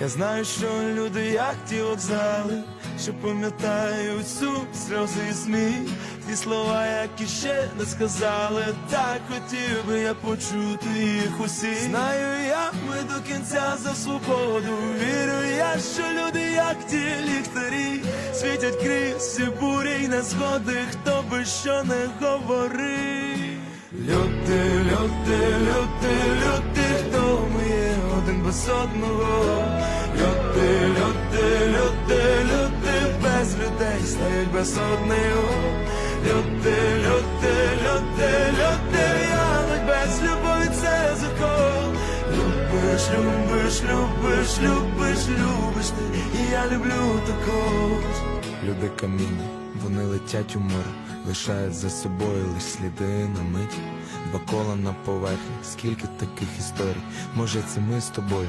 Я знаю, що люди, як ті вокзали, що пам'ятають сум, сльози і сміх, ті слова, які ще не сказали, так хотів би я почути їх усі. Знаю я, ми до кінця за свободу. Вірю я, що люди, як ті ліхтарі, світять крізь бурі й незгоди, хто би що не говорив. Люди, люди, люди, люди, хто ми є один без одного. Люди, люди, люди, люди, без людей стають без одного. Люди, люди, люди, люди, я ледь без любові це закон. Любиш, любиш, любиш, любиш, любиш ти, і я люблю також. Люди каміння, вони летять у море, лишають за собою лиш сліди на мить. Два кола на поверхні, скільки таких історій, може це ми з тобою,